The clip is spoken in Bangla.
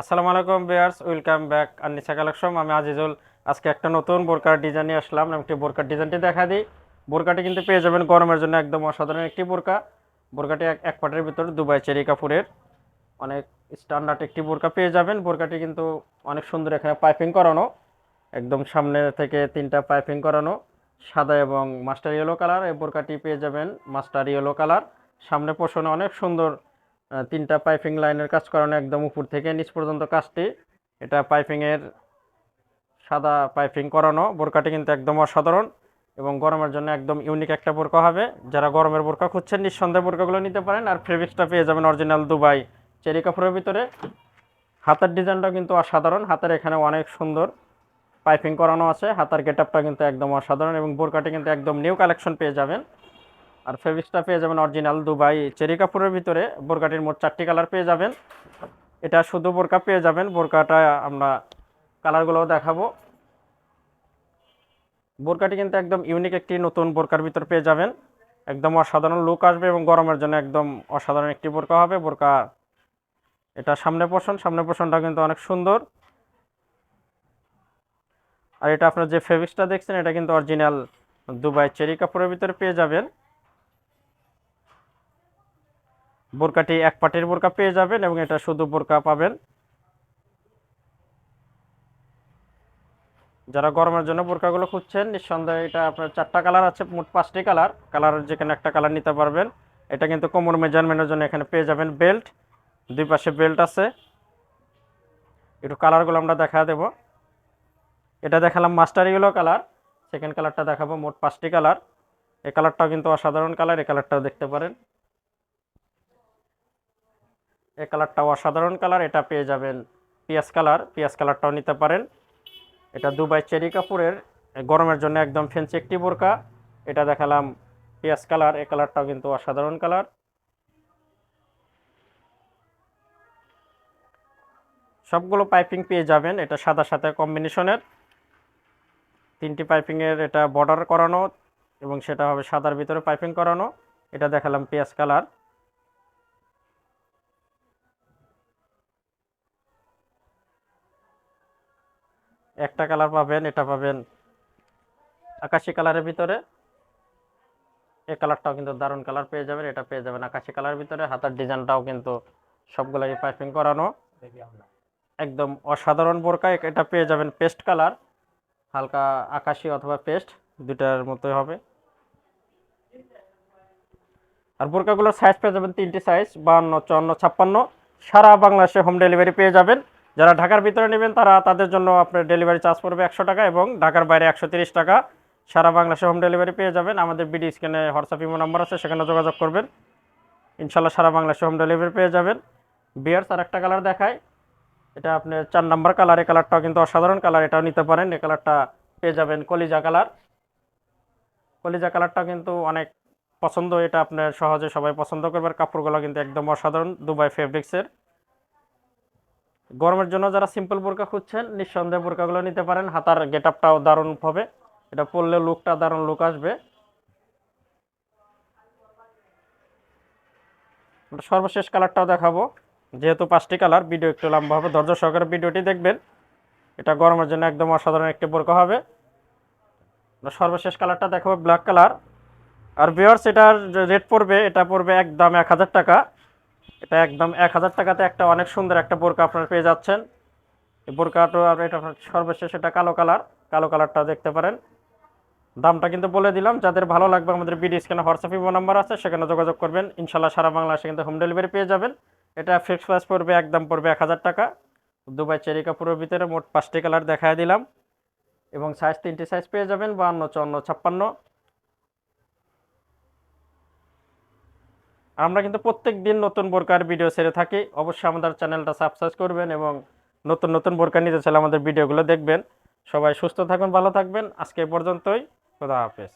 আসসালামু আলাইকুম viewers welcome back Annisa collection. আমি আজিজুল। আজকে একটা নতুন বোরকার ডিজাইন নিয়ে আসলাম। আমি একটি বোরকার ডিজাইনটি দেখা দিই। বোরকাটি কিন্তু পেয়ে যাবেন গরমের জন্য একদম অসাধারণ একটি বোরকা। বোরকাটি এক পাটের ভিতর দুবাই চেরি কাপুরের অনেক স্ট্যান্ডার্ড একটি বোরকা পেয়ে যাবেন। বোরকাটি কিন্তু অনেক সুন্দর এখানে পাইপিং করানো, একদম সামনে থেকে তিনটা পাইপিং করানো, সাদা এবং মাস্টার ইয়েলো কালার। এই বোরকাটি পেয়ে যাবেন মাস্টার ইয়েলো কালার। সামনে পোষণে অনেক সুন্দর তিনটা পাইপিং লাইনের কাজ করানো একদম উপর থেকে নিচ পর্যন্ত কাজটি। এটা পাইপিংয়ের সাদা পাইপিং করানো। বোরকাটি কিন্তু একদম অসাধারণ এবং গরমের জন্য একদম ইউনিক একটা বোরকা হবে। যারা গরমের বোরকা খুঁজছেন, নিঃসন্দেহে বোরকাগুলো নিতে পারেন আর ফেব্রিক্সটা পেয়ে যাবেন অরিজিনাল দুবাই চেরি কাপড়ের ভিতরে। হাতের ডিজাইনটা কিন্তু অসাধারণ। হাতের এখানে অনেক সুন্দর পাইপিং করানো আছে। হাতার গেটআপটা কিন্তু একদম অসাধারণ এবং বোরকাটি কিন্তু একদম নিউ কালেকশন পেয়ে যাবেন। আর ফেব্রিক্সটা পেয়ে যাবেন অরিজিনাল দুবাই চেরি কাপড়ের ভিতরে। বোরকাটির মোট চারটি কালার পেয়ে যাবেন। এটা শুধু বোরকা পেয়ে যাবেন। বোরকাটা আমরা কালারগুলোও দেখাবো। বোরকাটি কিন্তু একদম ইউনিক একটি নতুন বোরকার ভিতর পেয়ে যাবেন। একদম অসাধারণ লুক আসবে এবং গরমের জন্য একদম অসাধারণ একটি বোরকা হবে। বোরকা এটা সামনে পোষণ। সামনে পোষণটা কিন্তু অনেক সুন্দর। আর এটা আপনার যে ফেব্রিক্সটা দেখছেন, এটা কিন্তু অরিজিনাল দুবাই চেরি কাপড়ের ভিতরে পেয়ে যাবেন। বোরকাটি এক পাটির বোরকা পেয়ে যাবেন এবং এটা শুধু বোরকা পাবেন। যারা গরমের জন্য বোরকাগুলো খুঁজছেন, নিঃসন্দেহে এটা আপনার চারটা কালার আছে, মোট পাঁচটি কালার। কালারের যেখানে একটা কালার নিতে পারবেন। এটা কিন্তু কোমর মেজারমেন্টের জন্য এখানে পেয়ে যাবেন বেল্ট। দুই পাশে বেল্ট আছে। একটু কালারগুলো আমরা দেখা দেব। এটা দেখালাম মাস্টার ইয়েলো কালার। সেকেন্ড কালারটা দেখাবো, মোট পাঁচটি কালার। এই কালারটাও কিন্তু অসাধারণ কালার, এই কালারটাও দেখতে পারেন। এই কালারটাও অসাধারণ কালার, এটা পেয়ে যাবেন পিয়াজ কালার পিয়াজ কালারটাও নিতে পারেন। এটা দুবাই চেরি কাপুরের গরমের জন্য একদম ফেন্সি একটি বোরকা। এটা দেখালাম পিয়াজ কালার এই কালারটাও কিন্তু অসাধারণ কালার। সবগুলো পাইপিং পেয়ে যাবেন, এটা সাদা সাথে কম্বিনেশনের। তিনটি পাইপিংয়ের এটা বর্ডার করানো এবং সেটা হবে সাদার ভিতরে পাইপিং করানো। এটা দেখালাম পেঁয়াজ কালার। একটা কালার পাবেন এটা পাবেন আকাশি কালারের ভিতরে। এই কালারটাও কিন্তু দারুণ কালার পেয়ে যাবেন এটা পেয়ে যাবেন আকাশি কালারের ভিতরে। হাতার ডিজাইনটাও কিন্তু সবগুলাই পাইপিং করানো। একদম অসাধারণ বোরকা এটা পেয়ে যাবেন পেস্ট কালার হালকা আকাশি অথবা পেস্ট দুটার মতোই হবে। আর বোরকাগুলোর সাইজ পেয়ে যাবেন তিনটি সাইজ বাহান্ন চুয়ান্ন ছাপ্পান্ন। সারা বাংলাদেশে হোম ডেলিভারি পেয়ে যাবেন। যারা ঢাকার ভিতরে নেবেন, তারা তাদের জন্য আপনার ডেলিভারি চার্জ পড়বে একশো টাকা এবং ঢাকার বাইরে একশো টাকা। সারা বাংলাদেশে হোম ডেলিভারি পেয়ে যাবেন। আমাদের বিডি স্ক্যানে হোয়াটসঅ্যাপ ইমো নাম্বার আছে, সেখানে যোগাযোগ করবেন। ইনশাল্লাহ সারা বাংলাদেশে হোম ডেলিভারি পেয়ে যাবেন। বিয়ার্স আর একটা কালার দেখায় এটা আপনার চার নাম্বার কালার এই কালারটাও কিন্তু অসাধারণ কালার এটাও নিতে পারেন। এই কালারটা পেয়ে যাবেন কলিজা কালার কলিজা কালারটা কিন্তু অনেক পছন্দ, এটা আপনার সহজে সবাই পছন্দ করবে। আর কাপড়গুলো কিন্তু একদম অসাধারণ দুবাই ফেব্রিক্সের গরমের জন্য যারা সিম্পল বোরকা খুঁজছেন, নিঃসন্দেহে বোরকাগুলো নিতে পারেন। হাতার গেট আপটাও দারুণ হবে। এটা পরলে লুকটা দারুণ লুক আসবে। সর্বশেষ কালারটাও দেখাবো। যেহেতু পাঁচটি কালার, ভিডিও একটু লম্বা হবে। ধৈর্য সহকারে ভিডিওটি দেখবেন। এটা গরমের জন্য একদম অসাধারণ একটি বোরকা হবে। সর্বশেষ কালারটা দেখাবো ব্ল্যাক কালার। আর ভিওর্স এটার রেট পড়বে, এটা পড়বে একদম এক হাজার টাকা। এটা একদম এক হাজার টাকাতে একটা অনেক সুন্দর একটা বোরকা আপনারা পেয়ে যাচ্ছেন। এই বোরকাটা আর এটা আপনার সর্বশেষ, এটা কালো কালার। কালো কালারটা দেখতে পারেন। দামটা কিন্তু বলে দিলাম, যাদের ভালো লাগবে আমাদের বিডি স্ক্যানে হোয়াটসঅ্যাপ, ইমো নাম্বার আছে, সেখানে যোগাযোগ করবেন। ইনশাল্লাহ সারা বাংলাদেশে কিন্তু হোম ডেলিভারি পেয়ে যাবেন। এটা ফিক্স প্রাইস পড়বে, একদম পড়বে এক হাজার টাকা। দুবাই চেরি কাপড়ের ভিতরে মোট পাঁচটি কালার দেখায় দিলাম। এবং সাইজ তিনটি সাইজ পেয়ে যাবেন বা বাহান্ন, চুয়ান্ন, ছাপ্পান্ন। আমরা কিন্তু প্রত্যেক দিন নতুন বোরকার ভিডিও ছেড়ে থাকি। অবশ্যই আমাদের চ্যানেলটা সাবস্ক্রাইব করবেন এবং নতুন নতুন বোরকা নিতে চাইলে আমাদের ভিডিওগুলো দেখবেন। সবাই সুস্থ থাকবেন ভালো থাকবেন। আজকে পর্যন্তই। খোদা হাফেজ।